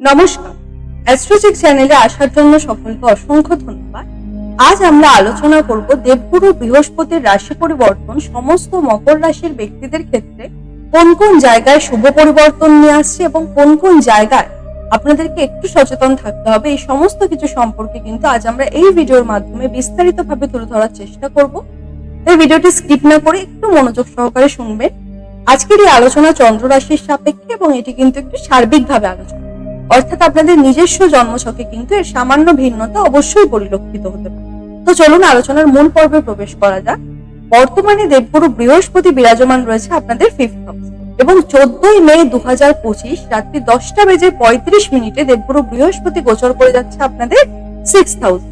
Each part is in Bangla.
নমস্কার। অ্যাস্ট্রোচিক চ্যানেলে আসার জন্য সকলকে অসংখ্য ধন্যবাদ। আজ আমরা আলোচনা করব দেবগুরু বৃহস্পতির রাশি পরিবর্তন, সমস্ত মকর রাশির ব্যক্তিদের ক্ষেত্রে কোন কোন জায়গায় শুভ পরিবর্তন নিয়ে আসছে এবং কোন কোন জায়গায় আপনাদেরকে একটু সচেতন থাকতে হবে, এই সমস্ত কিছু সম্পর্কে কিন্তু আজ আমরা এই ভিডিওর মাধ্যমে বিস্তারিতভাবে তুলে ধরার চেষ্টা করব। এই ভিডিওটি স্কিপ না করে একটু মনোযোগ সহকারে শুনবেন। আজকের এই আলোচনা চন্দ্র রাশির সাপেক্ষে এবং এটি কিন্তু একটু সার্বিকভাবে আলোচনা। অর্থাৎ আপনাদের নিজস্ব জন্মছকে কিন্তু এর সামান্য ভিন্নতা অবশ্যই পরিলক্ষিত হতে পারে। তো চলুন আলোচনার মূল পর্বে প্রবেশ করা যাক। বর্তমানে দেবগুরু বৃহস্পতি বিরাজমান রয়েছে আপনাদের ফিফথ হাউস এবং চোদ্দই মে দু হাজার পঁচিশ রাত্রি দশটা বেজে পঁয়ত্রিশ মিনিটে দেবগুরু বৃহস্পতি গোচর করে যাচ্ছে আপনাদের সিক্স হাউস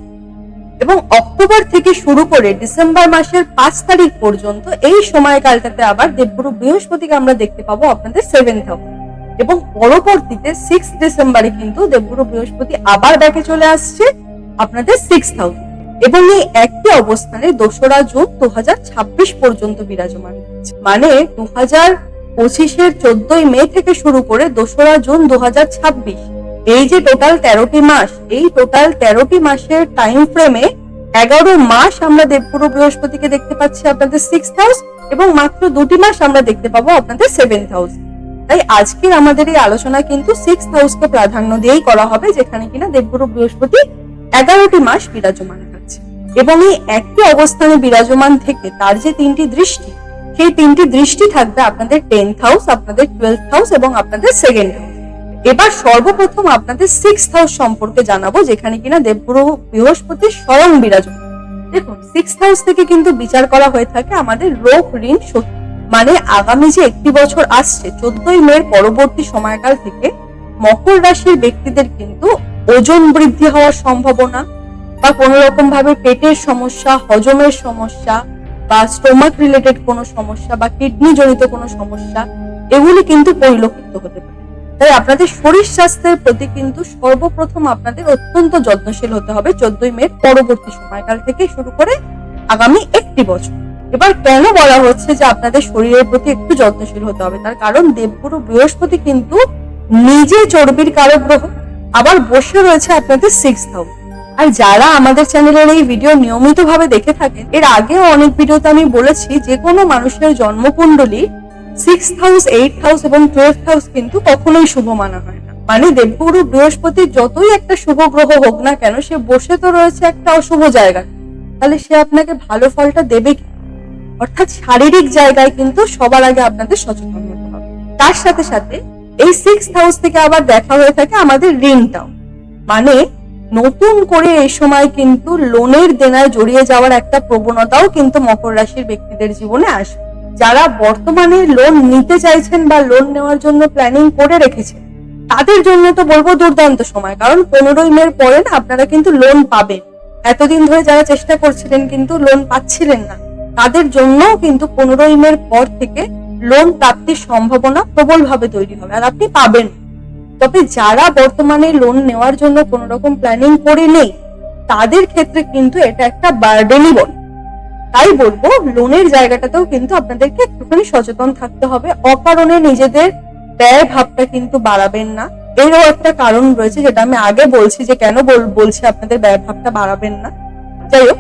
এবং অক্টোবর থেকে শুরু করে ডিসেম্বর মাসের পাঁচ তারিখ পর্যন্ত এই সময়কালটাতে আবার দেবগুরু বৃহস্পতিকে আমরা দেখতে পাবো আপনাদের সেভেন্থ হাউস এবং পরবর্তীতে সিক্স ডিসেম্বরে কিন্তু দেবগুরু বৃহস্পতি আবার ব্যাকে চলে আসছে আপনাদের সিক্স হাউস এবং এই একই অবস্থানে দোসরা জুন দু পর্যন্ত বিরাজমান। মানে দু হাজার পঁচিশের চোদ্দই মে থেকে শুরু করে দোসরা জুন দু হাজার ছাব্বিশ। এই যে টোটাল তেরোটি মাস, এই টোটাল তেরোটি মাসের টাইম ফ্রেমে এগারো মাস আমরা দেবগুরু বৃহস্পতিকে দেখতে পাচ্ছি আপনাদের সিক্স হাউস এবং মাত্র দুটি মাস আমরা দেখতে পাবো আপনাদের সেভেন্থ হাউস তাই আজকের আমাদের এই আলোচনা কিন্তু সিক্স হাউসকে প্রাধান্য দিয়েই করা হবে, যেখানে কিনা দেবগুরু বৃহস্পতি এগারোটি মাস বিরাজমান থাকছে। এবং এই একটি অবস্থানে বিরাজমান থেকে তার যে তিনটি দৃষ্টি, সেই তিনটি দৃষ্টি থাকবে আপনাদের টেন্থ হাউস আপনাদের টুয়েলভ হাউস এবং আপনাদের সেকেন্ড হাউস এবার সর্বপ্রথম আপনাদের সিক্স হাউস সম্পর্কে জানাব, যেখানে কিনা দেবগুরু বৃহস্পতি স্বয়ং বিরাজমান। দেখুন সিক্স হাউস থেকে কিন্তু বিচার করা হয়ে থাকে আমাদের রোগ, ঋণ শত্রু মানে আগামী যে একটি বছর আসছে, চোদ্দই মের পরবর্তী সময়কাল থেকে মকর রাশির ব্যক্তিদের কিন্তু ওজন বৃদ্ধি হওয়ার সম্ভাবনা বা কোনো রকম ভাবে পেটের সমস্যা, হজমের সমস্যা বা স্টোমাক রিলেটেড কোনো সমস্যা বা কিডনি জনিত কোনো সমস্যা, এগুলি কিন্তু পরিলক্ষিত হতে পারে। তাই আপনাদের শরীর স্বাস্থ্যের প্রতি কিন্তু সর্বপ্রথম আপনাদের অত্যন্ত যত্নশীল হতে হবে চোদ্দই মে পরবর্তী সময়কাল থেকে শুরু করে আগামী একটি বছর। এবার কেন বলা হচ্ছে যে আপনাদের শরীরের প্রতি একটু যত্নশীল হতে হবে? তার কারণ দেবগুরু বৃহস্পতি কিন্তু নিজে চর্বির কারক গ্রহ আবার বসে রয়েছে আপনাদের সিক্স হাউস আর যারা আমাদের চ্যানেলের এই ভিডিও নিয়মিত ভাবে দেখে থাকেন, এর আগেও অনেক ভিডিওতে আমি বলেছি যে কোনো মানুষের জন্মকুণ্ডলী সিক্স হাউস এইট হাউস এবং টুয়েলভ হাউস কিন্তু কখনোই শুভ মানা হয় না। মানে দেবগুরু বৃহস্পতি যতই একটা শুভ গ্রহ হোক না কেন, সে বসে তো রয়েছে একটা অশুভ জায়গা তাহলে সে আপনাকে ভালো ফলটা দেবে কি? অর্থাৎ শারীরিক জায়গায় কিন্তু সবার আগে আপনাদের সচেতন হতে হবে। তার সাথে সাথে এই সিক্স হাউস থেকে আবার দেখা হয়ে থাকে আমাদের ঋণটাও মানে নতুন করে এই সময় কিন্তু লোনের দেনায় জড়িয়ে যাওয়ার একটা প্রবণতাও কিন্তু মকর রাশির ব্যক্তিদের জীবনে আসবে যারা বর্তমানে লোন নিতে চাইছেন বা লোন নেওয়ার জন্য প্ল্যানিং করে রেখেছেন, তাদের জন্য তো বলব দুর্দান্ত সময়। কারণ পনেরোই মের পরে না আপনারা কিন্তু লোন পাবেন। এতদিন ধরে যারা চেষ্টা করছিলেন কিন্তু লোন পাচ্ছিলেন না। তাদের জন্যও কিন্তু পনেরোই মের পর থেকে লোন প্রাপ্তির সম্ভাবনা প্রবলভাবে তৈরি হবে। আর আপনি পাবেন। তবে যারা বর্তমানে লোন নেওয়ার জন্য কোন রকম প্ল্যানিং করে নেই, তাদের ক্ষেত্রে কিন্তু এটা একটা বার্ডেনই বল তাই বলব লোনের জায়গাটাতেও কিন্তু আপনাদেরকে একটুখানি সচেতন থাকতে হবে। অকারণে নিজেদের ব্যয় ভাবটা কিন্তু বাড়াবেন না। এরও একটা কারণ রয়েছে যেটা আমি আগে বলছি যে কেন বলছি আপনাদের ব্যয় ভাবটা বাড়াবেন না। যাই হোক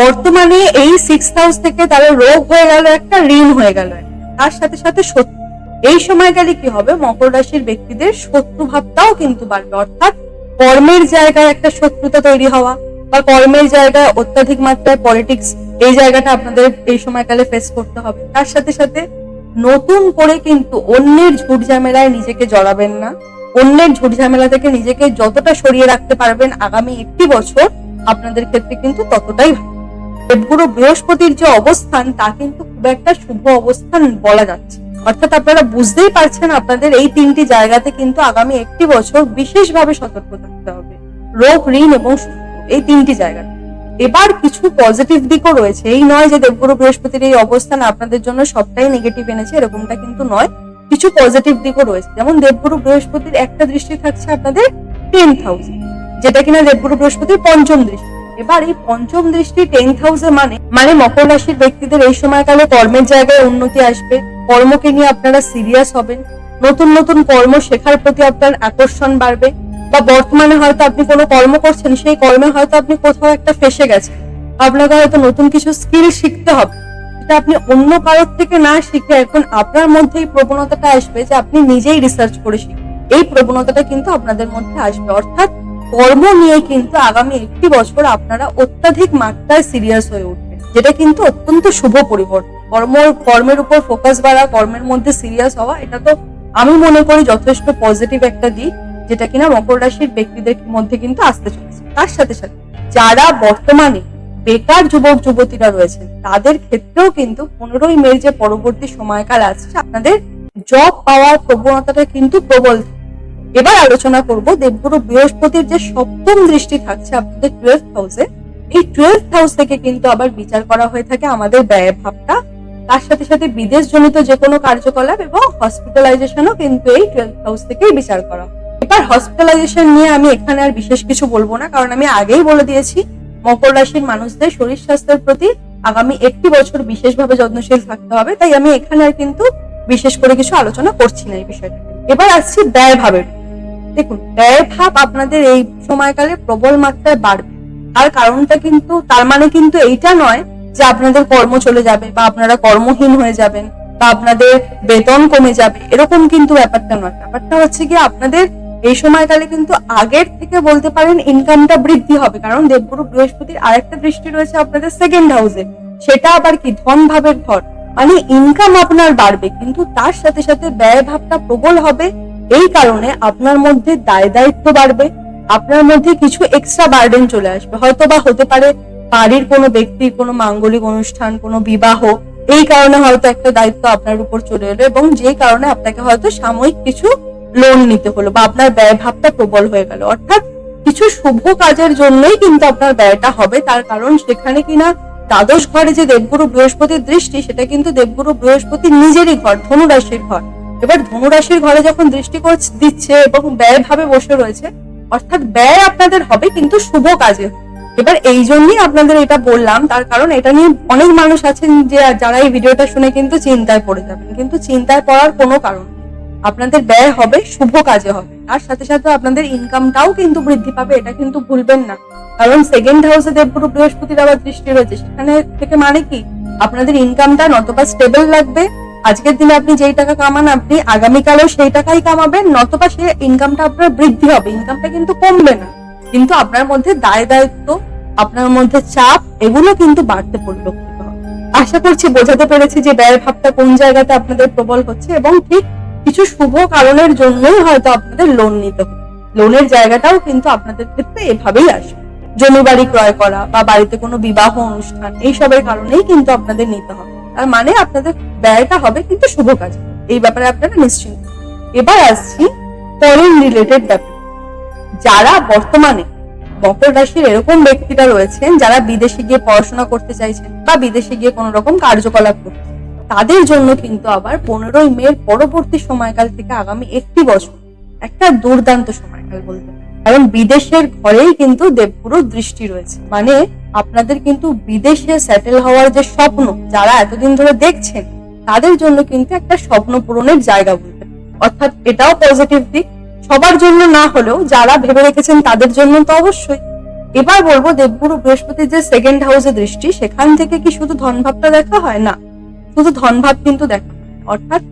বর্তমানে এই সিক্স হাউস থেকে তাদের রোগ হয়ে গেল, একটা ঋণ হয়ে গেল। তার সাথে সাথে শত্রু এই সময়কালে কি হবে? মকর রাশির ব্যক্তিদের শত্রু ভাবটাও কিন্তু বাড়বে। অর্থাৎ কর্মের জায়গায় একটা শত্রুতা তৈরি হওয়া বা কর্মের জায়গায় অত্যাধিক মাত্রায় পলিটিক্স এই জায়গাটা আপনাদের এই সময়কালে ফেস করতে হবে। তার সাথে সাথে নতুন করে কিন্তু অন্যের ঝুট ঝামেলায় নিজেকে জড়াবেন না। অন্যের ঝুট ঝামেলা থেকে নিজেকে যতটা সরিয়ে রাখতে পারবেন আগামী একটি বছর, আপনাদের ক্ষেত্রে কিন্তু ততটাই ভালো। দেবগুরু বৃহস্পতির যে অবস্থান, তা কিন্তু খুব একটা শুভ অবস্থান বলা যাচ্ছে অর্থাৎ আপনারা বুঝতেই পারছেন আপনাদের এই তিনটি জায়গাতে কিন্তু আগামী একটি বছর বিশেষভাবে সতর্ক থাকতে হবে। রোগ, ঋণ এবং এই তিনটি জায়গা। এবার কিছু পজিটিভ দিকও রয়েছে। এই নয় যে দেবগুরু বৃহস্পতির এই অবস্থান আপনাদের জন্য সবটাই নেগেটিভ এনেছে, এরকমটা কিন্তু নয়। কিছু পজিটিভ দিকও রয়েছে। যেমন দেবগুরু বৃহস্পতির একটা দৃষ্টি থাকছে আপনাদের টেন্থ হাউস যেটা কিনা দেবগুরু বৃহস্পতির পঞ্চম দৃষ্টি। এবার এই পঞ্চম দৃষ্টি টেন্থ হাউসে মানে মানে মকর রাশির ব্যক্তিদের এই সময়কালে কর্মের জায়গায় উন্নতি আসবে। কর্মকে নিয়ে আপনারা সিরিয়াস হবেন। নতুন নতুন কর্ম শেখার প্রতি আপনার আকর্ষণ বাড়বে। বা বর্তমানে হয়তো আপনি কোনো কর্ম করছেন, সেই কর্মে হয়তো আপনি কোথাও একটা ফেসে গেছেন। আপনাকে হয়তো নতুন কিছু স্কিল শিখতে হবে। যেটা আপনি অন্য কারোর থেকে না শিখে এখন আপনার মধ্যে এই প্রবণতাটা আসবে যে আপনি নিজেই রিসার্চ করে শিখবেন এই প্রবণতাটা কিন্তু আপনাদের মধ্যে আসবে। অর্থাৎ কর্ম নিয়ে কিন্তু আগামী একটি বছর আপনারা অত্যাধিক মাত্রায় সিরিয়াস হয়ে উঠবেন। যেটা কিন্তু অত্যন্ত শুভ পরিবর্তন। কর্ম, কর্মের উপর ফোকাস বাড়া, কর্মের মধ্যে সিরিয়াস হওয়া, এটা তো আমি মনে করি যথেষ্ট পজিটিভ একটা দিক, যেটা কিনা মকর রাশির ব্যক্তিদের মধ্যে কিন্তু আসতে চলেছে। তার সাথে সাথে যারা বর্তমানে বেকার যুবক, যুবতীরা রয়েছেন, তাদের ক্ষেত্রেও কিন্তু পনেরোই মে যে পরবর্তী সময়কাল আসছে, আপনাদের জব পাওয়ার প্রবণতাটা কিন্তু প্রবল এবার আলোচনা করব দেবগুরু বৃহস্পতির যে সপ্তম দৃষ্টি থাকছে আপনাদের টুয়েলভ হাউসে এই টুয়েলভ হাউস থেকে কিন্তু আবার বিচার করা হয়ে থাকে আমাদের ব্যয় ভাবটা। তার সাথে সাথে বিদেশ জনিত যে কোনো কার্যকলাপ এবং হসপিটালাইজেশনও কিন্তু এই টুয়েলভ হাউস থেকেই বিচার করা। এবার হসপিটালাইজেশন নিয়ে আমি এখানে আর বিশেষ কিছু বলব না, কারণ আমি আগেই বলে দিয়েছি, মকর রাশির মানুষদের শরীর স্বাস্থ্যের প্রতি আগামী একটি বছর বিশেষভাবে যত্নশীল থাকতে হবে। তাই আমি এখানে আর কিন্তু বিশেষ করে কিছু আলোচনা করছি না এই বিষয়টা এবার আসছি ব্যয় ভাবের। দেখুন ব্যয় ভাব আপনাদের এই সময়কালে প্রবল মাত্রায় বাড়বে। তার কারণটা কিন্তু, তার মানে কিন্তু এইটা নয় যে আপনাদের কর্ম চলে যাবে বা আপনারা কর্মহীন হয়ে যাবেন বা আপনাদের বেতন কমে যাবে, এরকম কিন্তু ব্যাপারটা নয়। ব্যাপারটা হচ্ছে কি আপনাদের এই সময়কালে কিন্তু আগের থেকে বলতে পারেন ইনকামটা বৃদ্ধি হবে। কারণ দেবগুরু বৃহস্পতির আরেকটা দৃষ্টি রয়েছে আপনাদের সেকেন্ড হাউসে সেটা আবার কি? ধন ভাবের ঘর মানে ইনকাম আপনার বাড়বে, কিন্তু তার সাথে সাথে ব্যয় ভাবটা প্রবল হবে এই কারণে আপনার মধ্যে দায় দায়িত্ব বাড়বে, আপনার মধ্যে কিছু এক্সট্রা বার্ডেন চলে আসবে। হয়তো বা হতে পারে বাড়ির কোনো ব্যক্তির কোনো মাঙ্গলিক অনুষ্ঠান, কোনো বিবাহ, এই কারণে হয়তো একটা দায়িত্ব আপনার উপর চলে এলো এবং যে কারণে আপনাকে হয়তো সাময়িক কিছু লোন নিতে হলো বা আপনার ব্যয় ভাবটা প্রবল হয়ে গেল। অর্থাৎ কিছু শুভ কাজের জন্যই কিন্তু আপনার ব্যয়টা হবে, তার কারণ সেখানে কিনা দ্বাদশ ঘরে যে দেবগুরু বৃহস্পতির দৃষ্টি, সেটা কিন্তু দেবগুরু বৃহস্পতির নিজেরই ঘর, ধনুরাশির ঘর। এবার ধনুরাশির ঘরে যখন দৃষ্টি দিচ্ছে এবং ব্যয় ভাবে বসে রয়েছে, অর্থাৎ ব্যয় আপনাদের হবে, কিন্তু শুভ কাজে। এবার এই জন্যই আপনাদের এটা বললাম, তার কারণ এটা নিয়ে অনেক মানুষ আছেন যে, যারা এই ভিডিওটা শুনে কিন্তু চিন্তায় পড়ে যাবেন। কিন্তু চিন্তায় পড়ার কোনো কারণ আপনাদের ব্যয় হবে, শুভ কাজে হবে। আর সাথে সাথে আপনাদের ইনকামটাও কিন্তু বৃদ্ধি পাবে, এটা কিন্তু ভুলবেন না। কারণ সেকেন্ড হাউসে দেবগুরু বৃহস্পতির আবার দৃষ্টি রয়েছে, সেখানে থেকে মানে কি? আপনাদের ইনকামটা নতবা স্টেবল লাগবে আজকের দিনে আপনি যেই টাকা কামান, আপনি আগামীকালেও সেই টাকাই কামাবেন, নতবা সে ইনকামটা আপনার বৃদ্ধি হবে। ইনকামটা কিন্তু কমবে না। কিন্তু আপনার মধ্যে দায় দায়িত্ব, আপনার মধ্যে চাপ, এগুলো কিন্তু বাড়তে হবে। আশা করছি বোঝাতে পেরেছি যে ব্যয় ভাবটা কোন জায়গাতে আপনাদের প্রবল হচ্ছে এবং ঠিক কিছু শুভ কারণের জন্যই হয়তো আপনাদের লোন নিতে হবে। লোনের জায়গাটাও কিন্তু আপনাদের ক্ষেত্রে এভাবেই আসবে। জমি বাড়ি ক্রয় করা বা বাড়িতে কোনো বিবাহ অনুষ্ঠান, এইসবের কারণেই কিন্তু আপনাদের নিতে হবে। তার মানে আপনাদের ব্যয়টা হবে কিন্তু শুভ কাজে। এই ব্যাপারে আপনারা নিশ্চিন্ত। এবার আসছি ফরেন রিলেটেড ব্যাপার। যারা বর্তমানে মকর রাশির এরকম ব্যক্তিরা রয়েছেন, যারা বিদেশে গিয়ে পড়াশোনা করতে চাইছেন বা বিদেশে গিয়ে কোনো রকম কার্যকলাপ করতে তাদের জন্য কিন্তু আবার পনেরোই মের পরবর্তী সময়কাল থেকে আগামী একটি বছর, একটা দুর্দান্ত সময়কাল বলতে। কারণ বিদেশের ঘরেই কিন্তু দেবগুরুর দৃষ্টি রয়েছে। মানে আপনাদের কিন্তু বিদেশে সেটেল হওয়ার যে স্বপ্ন, যারা এতদিন ধরে দেখছেন, তাদের জন্য কিন্তু একটা স্বপ্ন পূরণের জায়গা বলতে অর্থাৎ এটাও পজিটিভ দিক। সবার জন্য না হলেও যারা ভেবে রেখেছেন তাদের জন্য তো অবশ্যই। এবার বলব দেবগুরু বৃহস্পতির যে সেকেন্ড হাউসে দৃষ্টি, সেখান থেকে কি শুধু ধনভাবটা দেখা হয়? না, শুধু ধনভাব কিন্তু দেখা অর্থাৎ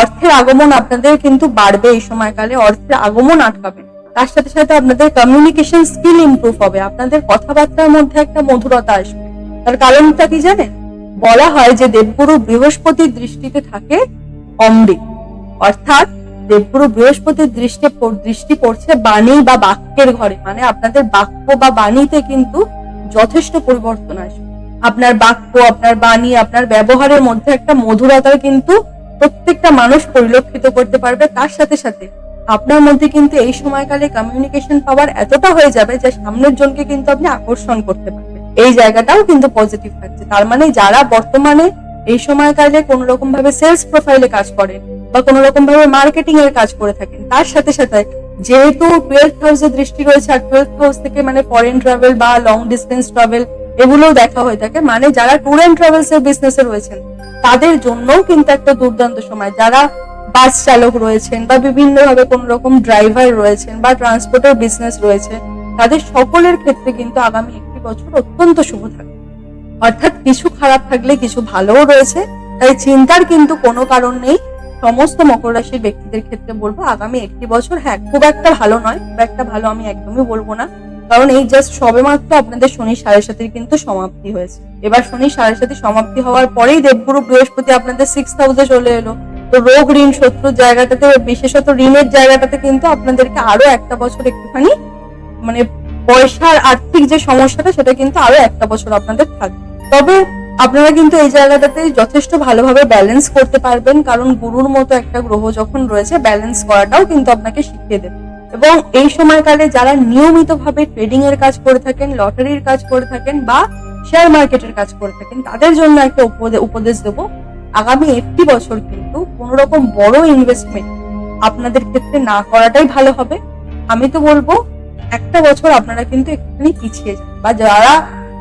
অর্থের আগমন আপনাদের কিন্তু বাড়বে এই সময়কালে। অর্থের আগমন আটকাবে। তার সাথে সাথে আপনাদের কমিউনিকেশন স্কিল ইমপ্রুভ হবে। আপনাদের কথাবার্তার মধ্যে একটা মধুরতা আসবে। তার কারণটা কি জানেন? বলা হয় যে দেবগুরু বৃহস্পতির দৃষ্টিতে থাকে অমৃত অর্থাৎ দেবগুরু বৃহস্পতির দৃষ্টি দৃষ্টি পড়ছে বাণী বা বাক্যের ঘরে। মানে আপনাদের বাক্য বা বাণীতে কিন্তু যথেষ্ট পরিবর্তন আসবে। আপনার বাক্য, আপনার বাণী, আপনার ব্যবহারের মধ্যে একটা মধুরতার কিন্তু প্রত্যেকটা মানুষ পরিলক্ষিত করতে পারবে। তার সাথে সাথে আপনার মধ্যে কিন্তু এই সময়কালে কমিউনিকেশন পাওয়ার এতটা হয়ে যাবে যে সামনের জনকে কিন্তু আপনি আকর্ষণ করতে পারবেন। এই জায়গাটাও কিন্তু পজিটিভ থাকছে। তার মানে যারা বর্তমানে এই সময়কালে কোন রকম ভাবে সেলস প্রোফাইলে কাজ করেন বা কোন রকম ভাবে মার্কেটিং এর কাজ করে থাকেন, তার সাথে সাথে যেহেতু টুয়েলভ হাউসের দৃষ্টি রয়েছে আর টুয়েলভ হাউস থেকে মানে ফরেন ট্রাভেল বা লং ডিস্টেন্স ট্রাভেল এগুলোও দেখা হয়ে থাকে মানে যারা ট্যুর অ্যান্ড ট্রাভেলস এর বিজনেসে রয়েছেন, তাদের জন্যও কিন্তু একটা দুর্দান্ত সময়। যারা বাস চালক রয়েছেন বা বিভিন্নভাবে কোন রকম ড্রাইভার রয়েছেন বা ট্রান্সপোর্টের বিজনেস রয়েছে, তাদের সকলের ক্ষেত্রে কিন্তু আগামী একটি বছর অত্যন্ত শুভ থাকবে। অর্থাৎ কিছু খারাপ থাকলে কিছু ভালোও রয়েছে, তাই চিন্তার কিন্তু কোনো কারণ নেই। সমস্ত মকর রাশির ব্যক্তিদের ক্ষেত্রে বলব, আগামী একটি বছর হ্যাঁ খুব একটা ভালো নয়, খুব একটা ভালো আমি একদমই বলব না। কারণ এই জাস্ট সবেমাত্র আপনাদের শনি সাড়ে সাতির কিন্তু সমাপ্তি হয়েছে। এবার শনি সাড়ে সাতি সমাপ্তি হওয়ার পরেই দেবগুরু বৃহস্পতি আপনাদের সিক্স হাউসে চলে এলো। তো রোগ ঋণ শত্রুর জায়গাটাতে বিশেষত ঋণের জায়গাটাতে কিন্তু আপনাদেরকে আরও একটা বছর একটুখানি মানে পয়সার আর্থিক যে সমস্যাটা, সেটা কিন্তু আরও একটা বছর আপনাদের থাকবে। তবে আপনারা কিন্তু এই জায়গাটাতে যথেষ্ট ভালোভাবে ব্যালেন্স করতে পারবেন, কারণ গুরুর মতো একটা গ্রহ যখন রয়েছে ব্যালেন্স করাটাও কিন্তু আপনাকে শিখিয়ে দেবে। এবং এই সময়কালে যারা নিয়মিতভাবে ট্রেডিং এর কাজ করে থাকেন লটারির কাজ করে থাকেন বা শেয়ার মার্কেটের কাজ করে থাকেন, তাদের জন্য একটা উপদেশ দেব আগামী একটি বছর কিন্তু কোন রকম বড় ইনভেস্টমেন্ট আপনাদের ক্ষেত্রে না করাটাই ভালো হবে। আমি তো বলব, একটা বছর আপনারা কিন্তু একটুখানি পিছিয়ে যান বা যারা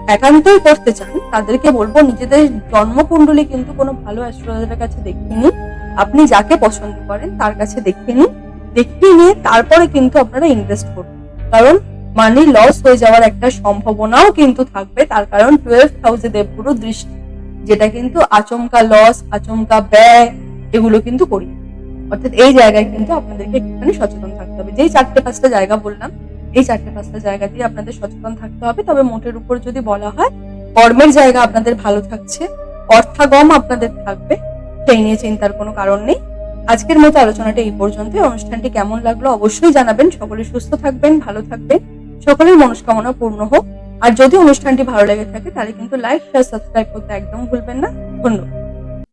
একান্তই করতে চান, তাদেরকে বলব নিজেদের জন্মকুণ্ডলী কিন্তু কোনো ভালো অ্যাস্ট্রোলজারের কাছে দেখিয়ে নিন। আপনি যাকে পছন্দ করেন তার কাছে দেখিয়ে নিন। দেখিয়ে নিয়ে তারপরে কিন্তু আপনারা ইনভেস্ট করুন। কারণ মানি লস হয়ে যাওয়ার একটা সম্ভাবনাও কিন্তু থাকবে। তার কারণ টুয়েলভ হাউসে দেবগুরু দৃষ্টি। যেটা কিন্তু আচমকা লস আচমকা ব্যয়, এগুলো কিন্তু করি। অর্থাৎ এই জায়গায় কিন্তু আপনাদেরকে একটুখানি সচেতন থাকতে হবে। যেই চারটে পাঁচটা জায়গা বললাম, এই চারটে পাঁচটা জায়গা দিয়ে আপনাদের সচেতন থাকতে হবে। তবে মোটের উপর যদি বলা হয়, কর্মের জায়গা আপনাদের ভালো থাকছে, অর্থাগম আপনাদের থাকবে, সেই নিয়ে চিন্তার কোনো কারণ নেই। আজকের মতো আলোচনাটা এই পর্যন্ত অনুষ্ঠানটি কেমন লাগল অবশ্যই জানাবেন। সকলে সুস্থ থাকবেন, ভালো থাকবেন। সকলের মনস্কামনা পূর্ণ হোক। আর যদি অনুষ্ঠানটি ভালো লেগে থাকে, তাহলে কিন্তু লাইক শেয়ার সাবস্ক্রাইব করতে একদম ভুলবেন না। ধন্যবাদ।